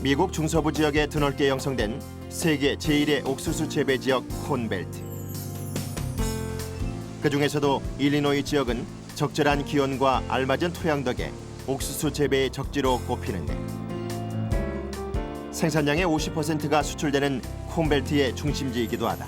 미국 중서부 지역에 드넓게 형성된 세계 제1의 옥수수 재배 지역 콘벨트. 그 중에서도 일리노이 지역은 적절한 기온과 알맞은 토양 덕에 옥수수 재배의 적지로 꼽히는데 생산량의 50%가 수출되는 콘벨트의 중심지이기도 하다.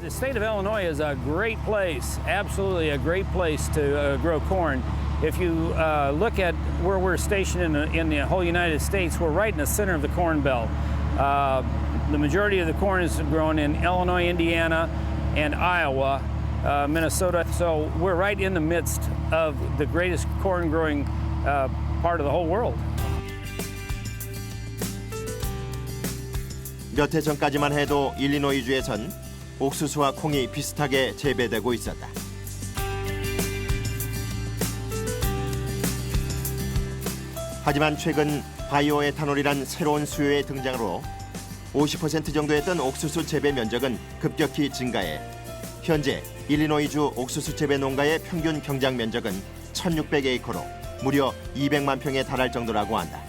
The state of Illinois is a great place, absolutely a great place to uh, grow corn. If you uh, look at where we're stationed in the, in the whole United States, we're right in the center of the Corn Belt. Uh, the majority of the corn is grown in Illinois, Indiana, and Iowa, uh, Minnesota. So we're right in the midst of the greatest corn growing uh, part of the whole world. 몇 해 전까지만 해도 일리노이주에선 옥수수와 콩이 비슷하게 재배되고 있었다. 하지만 최근 바이오에탄올이란 새로운 수요의 등장으로 50% 정도였던 옥수수 재배 면적은 급격히 증가해 현재 일리노이주 옥수수 재배 농가의 평균 경작 면적은 1,600에이커로 무려 200만 평에 달할 정도라고 한다.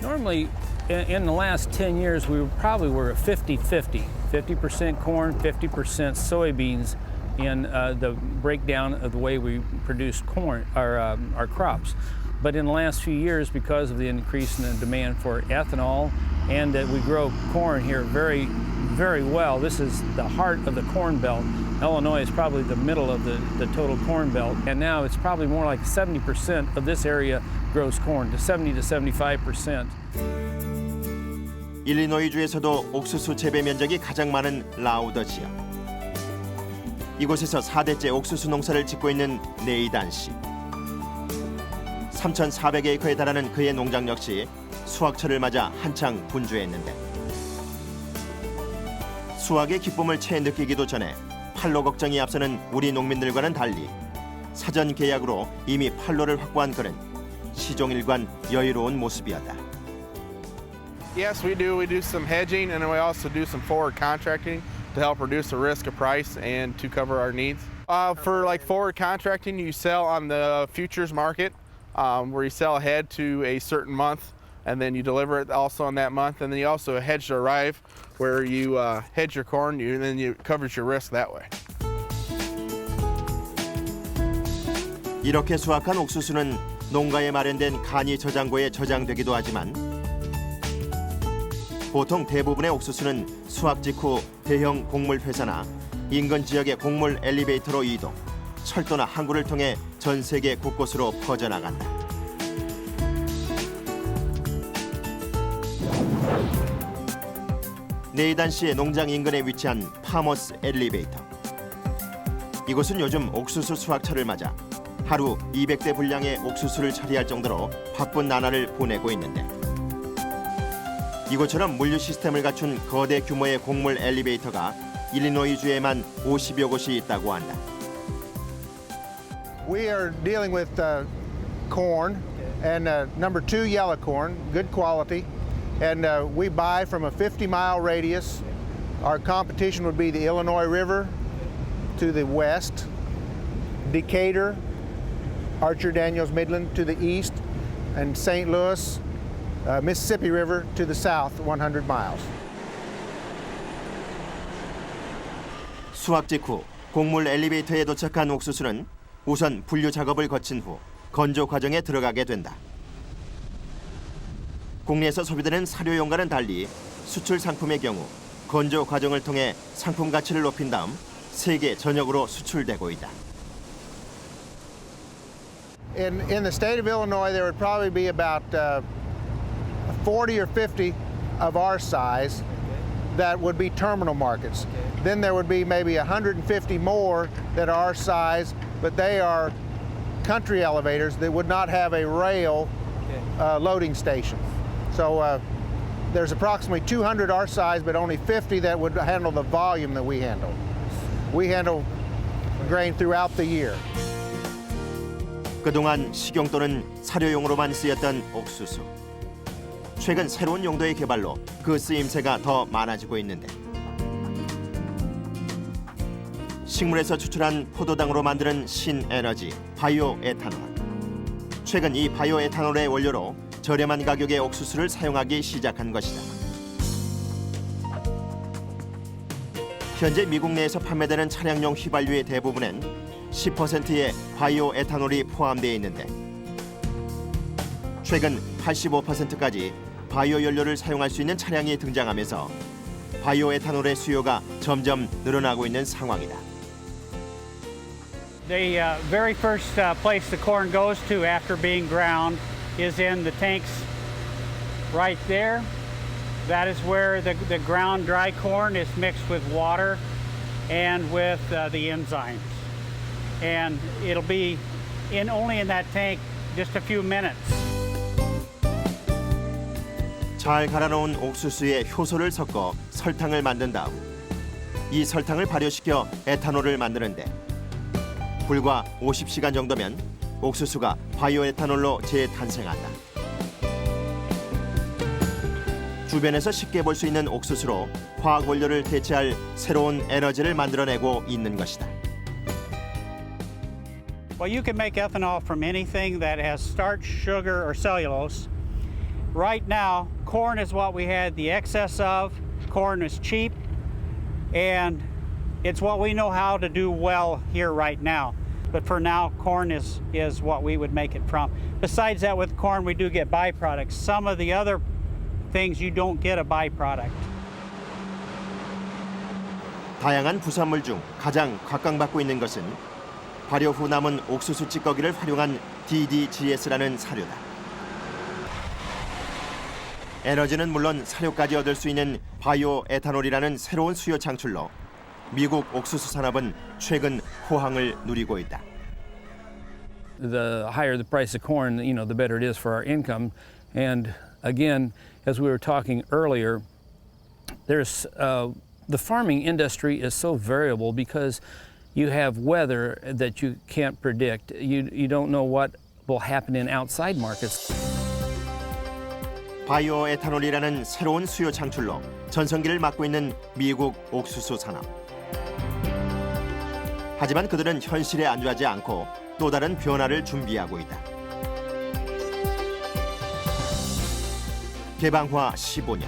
Normally, in, the last 10 years, we probably were at 50 50. 50% corn, 50% soybeans in uh, the breakdown of the way we produce corn, our, um, our crops. But in the last few years, because of the increase in the demand for ethanol and that we grow corn here very, very well, this is the heart of the corn belt. Illinois is probably the middle of the, the total corn belt. And now it's probably more like 70% of this area grows corn, to 70 to 75%. 일리노이주에서도 옥수수 재배 면적이 가장 많은 라우더 지역. 이곳에서 4대째 옥수수 농사를 짓고 있는 네이단 씨. 3,400에이커에 달하는 그의 농장 역시 수확철을 맞아 한창 분주했는데 수확의 기쁨을 채 느끼기도 전에 판로 걱정이 앞서는 우리 농민들과는 달리 사전 계약으로 이미 판로를 확보한 그는 시종일관 여유로운 모습이었다. Yes, we do. We do some hedging and we also do some forward contracting to help reduce the risk of price and to cover our needs. Uh, for like forward contracting, you sell on the futures market um, where you sell ahead to a certain month and then you deliver it also on that month. And then you also hedge to arrive where you uh, hedge your corn you, and then you covers your risk that way. 이렇게 수확한 옥수수는 농가에 마련된 간이 저장고에 저장되기도 하지만 보통 대부분의 옥수수는 수확 직후 대형 곡물 회사나 인근 지역의 곡물 엘리베이터로 이동, 철도나 항구를 통해 전 세계 곳곳으로 퍼져나간다. 네이단 씨의 농장 인근에 위치한 파머스 엘리베이터. 이곳은 요즘 옥수수 수확철을 맞아 하루 200대 분량의 옥수수를 처리할 정도로 바쁜 나날을 보내고 있는데 이곳처럼 물류 시스템을 갖춘 거대 규모의 곡물 엘리베이터가 일리노이주에만 50여 곳이 있다고 한다. We are dealing with uh, corn and uh, number two yellow corn, good quality, and uh, we buy from a 50 mile radius. Our competition would be the Illinois River to the west, Decatur, Archer Daniels Midland to the east, and St. Louis, uh, Mississippi River to the south, 100 miles. 수확 직후 곡물 엘리베이터에 도착한 옥수수는 우선 분류 작업을 거친 후 건조 과정에 들어가게 된다. 국내에서 소비되는 사료용과는 달리 수출 상품의 경우 건조 과정을 통해 상품 가치를 높인 다음 세계 전역으로 수출되고 있다. In, in the state of Illinois, there would probably be about uh, 40 or 50 of our size that would be terminal markets. Then there would be maybe 150 more that are our size, but they are country elevators that would not have a rail uh, loading station. So uh, there's approximately 200 our size, but only 50 that would handle the volume that we handle. We handle grain throughout the year. 그동안 식용 또는 사료용으로만 쓰였던 옥수수. 최근 새로운 용도의 개발로 그 쓰임새가 더 많아지고 있는데 식물에서 추출한 포도당으로 만드는 신에너지 바이오 에탄올. 최근 이 바이오 에탄올의 원료로 저렴한 가격의 옥수수를 사용하기 시작한 것이다. 현재 미국 내에서 판매되는 차량용 휘발유의 대부분엔 10%의 바이오 에탄올이 포함되어 있는데 최근 85%까지 바이오 연료를 사용할 수 있는 차량이 등장하면서 바이오 에탄올의 수요가 점점 늘어나고 있는 상황이다. The uh, very first uh, place the corn goes to after being ground is in the tanks right there. That is where the, the ground dry corn is mixed with water and with uh, the enzymes. And it'll be in only in that tank just a few minutes. 잘 갈아놓은 옥수수에 효소를 섞어 설탕을 만든 다음 이 설탕을 발효시켜 에탄올을 만드는데 불과 50시간 정도면 옥수수가 바이오 에탄올로 재탄생한다. 주변에서 쉽게 볼 수 있는 옥수수로 화학 원료를 대체할 새로운 에너지를 만들어내고 있는 것이다. Well, you can make ethanol from anything that has starch, sugar, or cellulose. Right now, corn is what we had the excess of. Corn is cheap, and it's what we know how to do well here right now. But for now, corn is, is what we would make it from. Besides that, with corn, we do get byproducts. Some of the other things you don't get a byproduct. 다양한 부산물 중 가장 각광받고 있는 것은 발효 후 남은 옥수수 찌꺼기를 활용한 DDGS라는 사료다. 에너지는 물론 사료까지 얻을 수 있는 바이오 에탄올이라는 새로운 수요 창출로 미국 옥수수 산업은 최근 호황을 누리고 있다. the higher the price of corn, you know, the better it is for our income. And again, as we were talking earlier, there's uh, the farming industry is so variable because you have weather that you can't predict. You you don't know what will happen in outside markets. 바이오 에탄올이라는 새로운 수요 창출로 전성기를 맞고 있는 미국 옥수수 산업. 하지만 그들은 현실에 안주하지 않고 또 다른 변화를 준비하고 있다. 개방화 15년.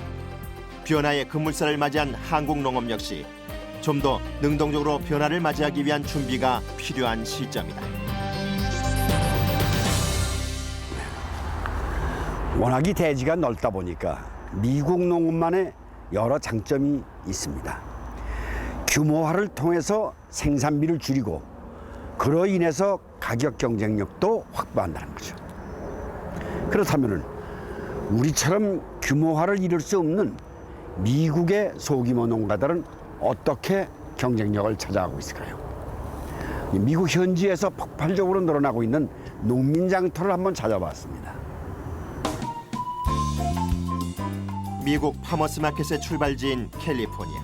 변화의 급물살을 맞이한 한국 농업 역시 좀 더 능동적으로 변화를 맞이하기 위한 준비가 필요한 시점이다. 워낙이 대지가 넓다 보니까 미국 농업만의 여러 장점이 있습니다. 규모화를 통해서 생산비를 줄이고 그로 인해서 가격 경쟁력도 확보한다는 거죠. 그렇다면은 우리처럼 규모화를 이룰 수 없는 미국의 소규모 농가들은 어떻게 경쟁력을 찾아가고 있을까요? 이 미국 현지에서 폭발적으로 늘어나고 있는 농민 장터를 한번 찾아봤습니다. 미국 파머스 마켓의 출발지인 캘리포니아.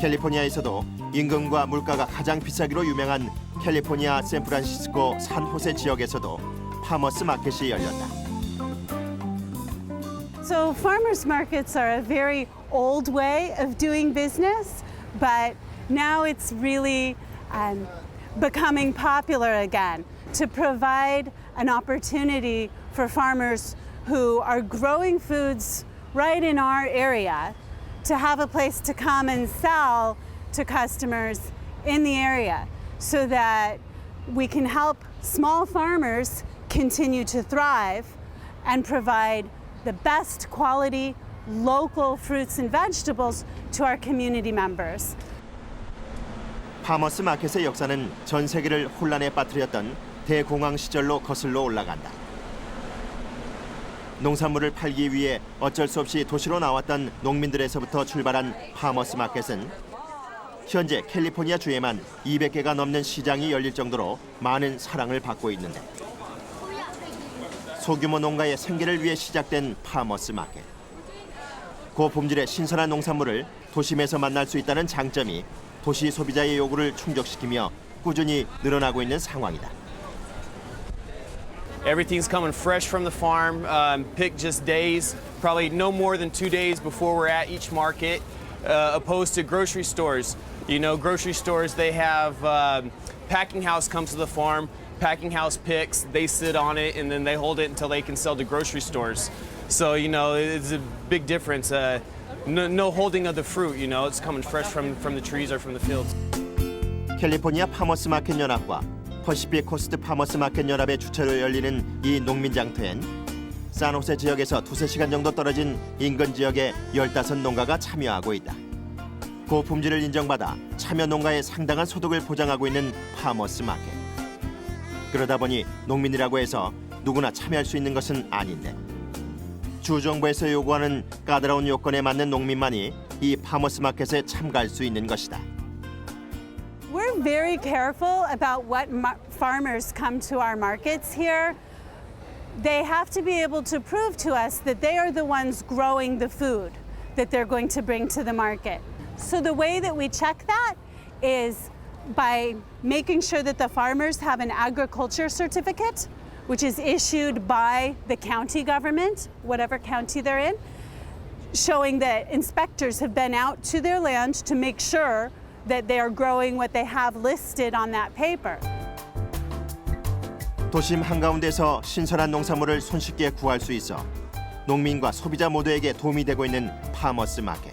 캘리포니아에서도 임금과 물가가 가장 비싸기로 유명한 캘리포니아 샌프란시스코 산호세 지역에서도 파머스 마켓이 열렸다. So, farmers markets are a very old way of doing business, but now it's really um, becoming popular again to provide an opportunity for farmers who are growing foods right in our area to have a place to come and sell to customers in the area so that we can help small farmers continue to thrive and provide the best quality local fruits and vegetables to our community members. 파머스 마켓의 역사는 전 세계를 혼란에 빠뜨렸던 대공황 시절로 거슬러 올라간다. 농산물을 팔기 위해 어쩔 수 없이 도시로 나왔던 농민들에서부터 출발한 파머스 마켓은 현재 캘리포니아 주에만 200개가 넘는 시장이 열릴 정도로 많은 사랑을 받고 있는데 소규모 농가의 생계를 위해 시작된 파머스 마켓. 고품질의 신선한 농산물을 도심에서 만날 수 있다는 장점이 도시 소비자의 요구를 충족시키며 꾸준히 늘어나고 있는 상황이다. Everything's coming fresh from the farm, um, picked just days, probably no more than two days before we're at each market, uh, opposed to grocery stores. You know, grocery stores, they have um, packing house comes to the farm, packing house picks, they sit on it, and then they hold it until they can sell to grocery stores. So you know, it's a big difference. Uh, no, no holding of the fruit. You know, it's coming fresh from from the trees or from the fields. 캘리포니아 파머스 마켓 연합과 퍼시픽 코스트 파머스 마켓 연합의 주최로 열리는 이 농민 장터엔 산호세 지역에서 두세 시간 정도 떨어진 인근 지역의 15농가가 참여하고 있다. 고품질을 인정받아 참여 농가의 상당한 소득을 보장하고 있는 파머스 마켓. 그러다 보니 농민이라고 해서 누구나 참여할 수 있는 것은 아닌데 주 정부에서 요구하는 까다로운 요건에 맞는 농민만이 이 파머스 마켓에 참가할 수 있는 것이다. We're very careful about what farmers come to our markets here. They have to be able to prove to us that they are the ones growing the food that they're going to bring to the market. So the way that we check that is by making sure that the farmers have an agriculture certificate, which is issued by the county government, whatever county they're in, showing that inspectors have been out to their land to make sure that they are growing what they have listed on that paper. 도심 한가운데서 신선한 농산물을 손쉽게 구할 수 있어 농민과 소비자 모두에게 도움이 되고 있는 파머스 마켓.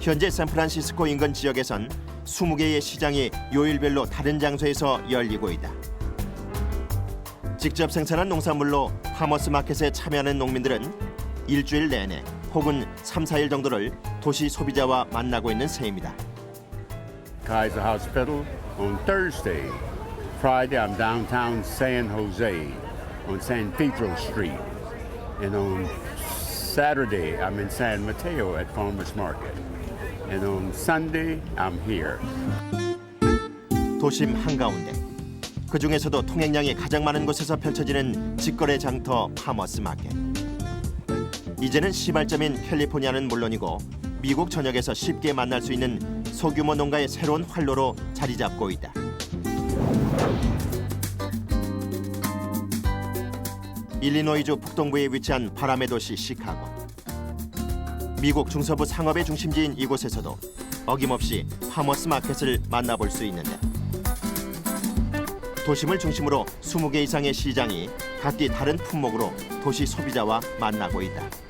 현재 샌프란시스코 인근 지역에선 20개의 시장이 요일별로 다른 장소에서 열리고 있다. 직접 생산한 농산물로 파머스 마켓에 참여하는 농민들은 일주일 내내 혹은 3, 4일 정도를 도시 소비자와 만나고 있는 셈이다. Kaiser Hospital on Thursday. Friday, I'm downtown San Jose on San Pedro Street. And on Saturday, I'm in San Mateo at Farmers Market. And on Sunday, I'm here. 도심 한가운데 그 중에서도 통행량이 가장 많은 곳에서 펼쳐지는 직거래 장터 파머스 마켓. 이제는 시발점인 캘리포니아는 물론이고 미국 전역에서 쉽게 만날 수 있는 소규모 농가의 새로운 활로로 자리 잡고 있다. 일리노이주 북동부에 위치한 바람의 도시 시카고. 미국 중서부 상업의 중심지인 이곳에서도 어김없이 파머스 마켓을 만나볼 수 있는데 도심을 중심으로 20개 이상의 시장이 각기 다른 품목으로 도시 소비자와 만나고 있다.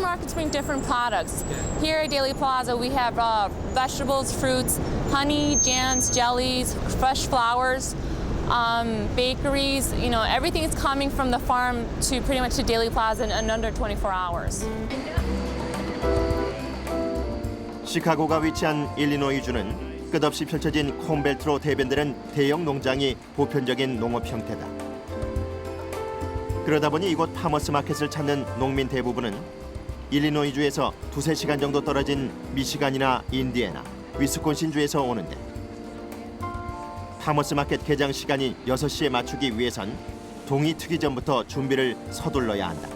Markets bring different products. Here at Daily Plaza, we have uh, vegetables, fruits, honey, jams, jellies, fresh flowers, um, bakeries. You know, everything is coming from the farm to pretty much to Daily Plaza in, in under 24 hours. 시카고가 위치한 일리노이주는 끝없이 펼쳐진 콘벨트로 대변되는 대형 농장이 보편적인 농업 형태다. 그러다 보니 이곳 파머스 마켓을 찾는 농민 대부분은 일리노이주에서 두세 시간 정도 떨어진 미시간이나 인디애나, 위스콘신주에서 오는데 파머스 마켓 개장 시간인 6시에 맞추기 위해선 동이 트기 전부터 준비를 서둘러야 한다.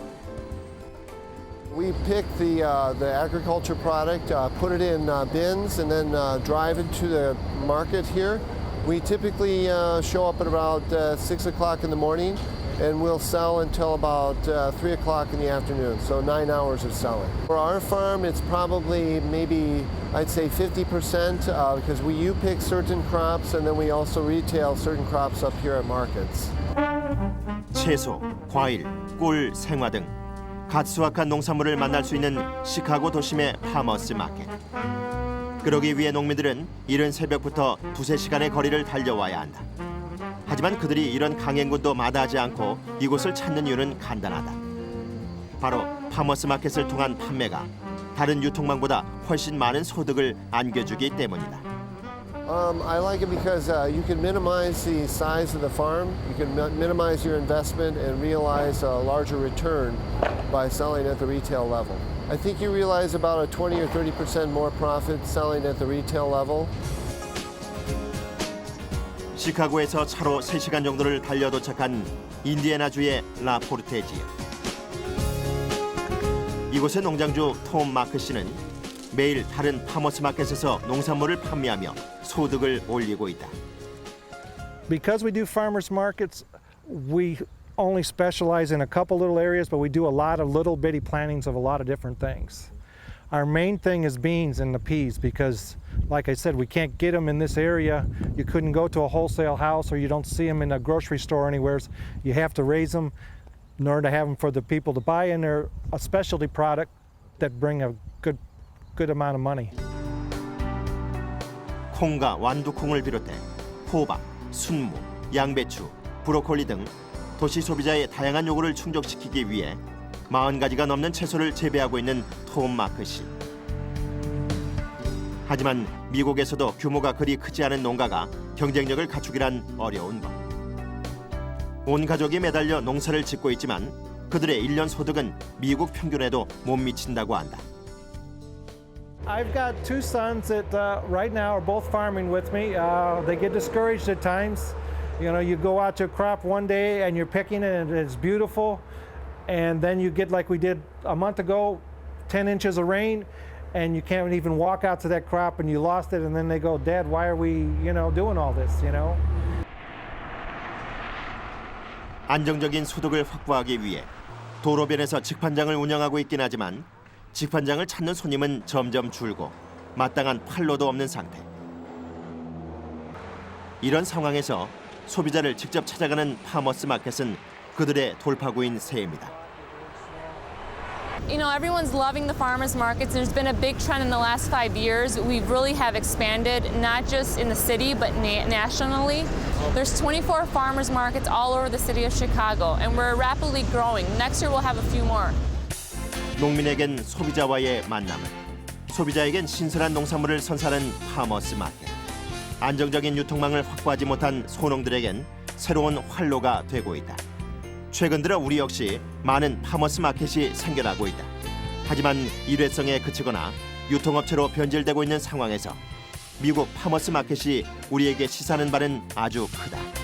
We pick the uh, the agriculture product, uh, put it in uh, bins, and then uh, drive it to the market here. We typically uh, show up at about uh, six o'clock in the morning, and we'll sell until about uh, three o'clock in the afternoon. So nine hours of selling. For our farm, it's probably maybe I'd say 50% uh, because we you pick certain crops, and then we also retail certain crops up here at markets. 채소, 과일, 꿀, 생화 등 갓 수확한 농산물을 만날 수 있는 시카고 도심의 파머스 마켓. 그러기 위해 농민들은 이른 새벽부터 두세 시간의 거리를 달려와야 한다. 하지만 그들이 이런 강행군도 마다하지 않고 이곳을 찾는 이유는 간단하다. 바로 파머스 마켓을 통한 판매가 다른 유통망보다 훨씬 많은 소득을 안겨주기 때문이다. Um, I like it because uh, you can minimize the size of the farm, you can mi- minimize your investment, and realize a larger return by selling at the retail level. I think you realize about a 20 or 30 percent more profit selling at the retail level. 시카고에서 차로 3시간 정도를 달려 도착한 인디애나주의 라포르테 지역. 이곳의 농장주 톰 마크 씨는 매일 다른 파머스 마켓에서 농산물을 판매하며 소득을 올리고 있다. because we do farmers markets, we only specialize in a couple little areas, but we do a lot of little bitty plantings of a lot of different things. our main thing is beans and the peas because, like I said, we can't get them in this area. You couldn't go to a wholesale house or you don't see them in a grocery store anywhere. You have to raise them in order to have them for the people to buy, and they're a specialty product that bring a good, good amount of money. 콩과 완두콩을 비롯해 호박, 순무, 양배추, 브로콜리 등 도시 소비자의 다양한 요구를 충족시키기 위해 40가지가 넘는 채소를 재배하고 있는 톰 마크 씨. 하지만 미국에서도 규모가 그리 크지 않은 농가가 경쟁력을 갖추기란 어려운 것. 온 가족이 매달려 농사를 짓고 있지만 그들의 일년 소득은 미국 평균에도 못 미친다고 한다. I've got two sons that uh, right now are both farming with me. Uh, they get discouraged at times. You know, you go out to a crop one day and you're picking it and it's beautiful, and then you get like we did a month ago, 10 inches of rain, and you can't even walk out to that crop and you lost it. And then they go, Dad, why are we, you know, doing all this? You know. 안정적인 소득을 확보하기 위해 도로변에서 직판장을 운영하고 있긴 하지만 직판장을 찾는 손님은 점점 줄고 마땅한 판로도 없는 상태. 이런 상황에서 소비자를 직접 찾아가는 파머스 마켓은 그들의 돌파구인 셈입니다. You know, everyone's loving the farmers markets. There's been a big trend in the last five years. We really have expanded, not just in the city, but na- nationally. There's 24 farmers markets all over the city of Chicago, and we're rapidly growing. Next year, we'll have a few more. 농민에겐 소비자와의 만남을, 소비자에겐 신선한 농산물을 선사하는 파머스 마켓. 안정적인 유통망을 확보하지 못한 소농들에겐 새로운 활로가 되고 있다. 최근 들어 우리 역시 많은 파머스 마켓이 생겨나고 있다. 하지만 일회성에 그치거나 유통업체로 변질되고 있는 상황에서 미국 파머스 마켓이 우리에게 시사하는 바는 아주 크다.